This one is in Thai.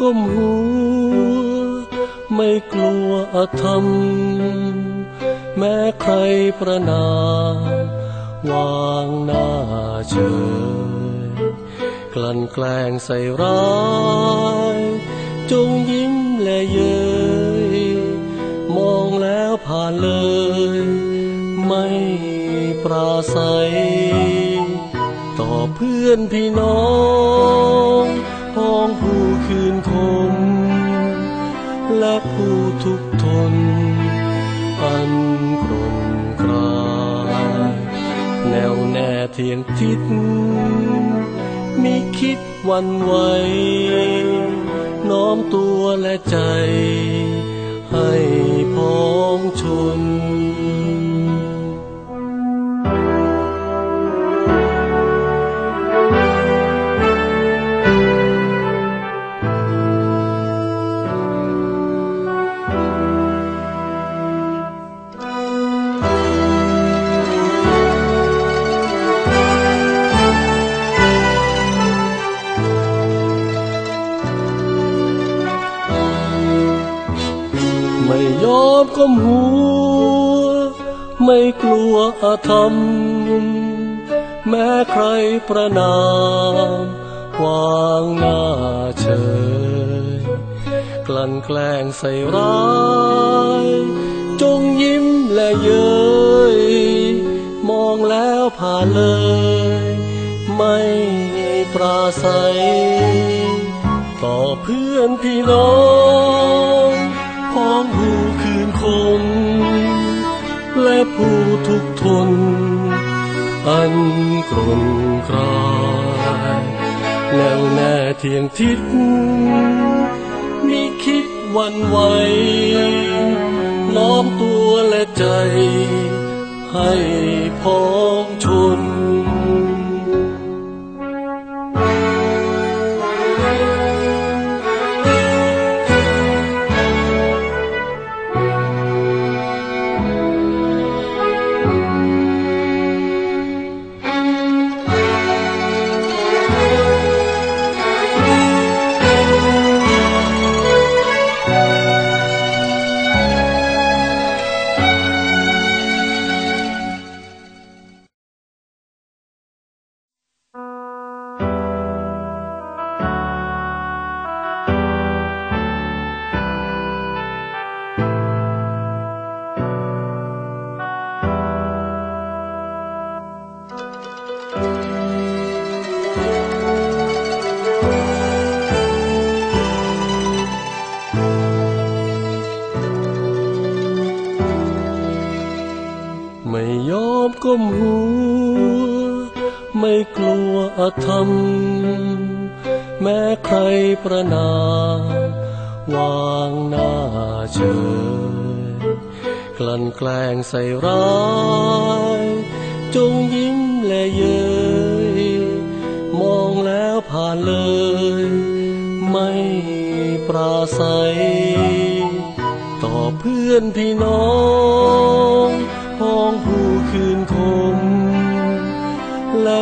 ก้มหัว ไม่กลัวอาธรรม แม้ใครประนามวางหน้าเฉยกลั่นแกล้งใส่ร้าย จงยิ้มและเย้ยมองแล้วผ่านเลย ไม่ปราศัย ต่อเพื่อนพี่น้อง ผู้ทุกทน อันกรนกราแนวแน่เทียงทิศมีคิดวันไหว น้อมตัวและใจ ให้พ้องชน ไม่ยอมก้มหัว ไม่กลัวอาธรรม แม้ใครประนาม วางหน้าเฉย กลั่นแกล้งใส่ร้าย จงยิ้มและเย้ย มองแล้วผ่านเลย ไม่ปราศัย ต่อเพื่อนพี่น้อง พ้องผู้คืนคมและผู้ทุกทน อันกรนกรายแนวแน่เทียงทิศมีคิดวันไหวน้อมตัวและใจให้พ้องช ก้มหัว ไม่กลัวอาธรรม แม้ใครประนามวางหน้าเฉยกลั่นแกล้งใส่ร้ายจงยิ้มและเย้ยมองแล้วผ่านเลย ไม่ปราศัย ต่อเพื่อนพี่น้อง พ้องผู้คืนคมและ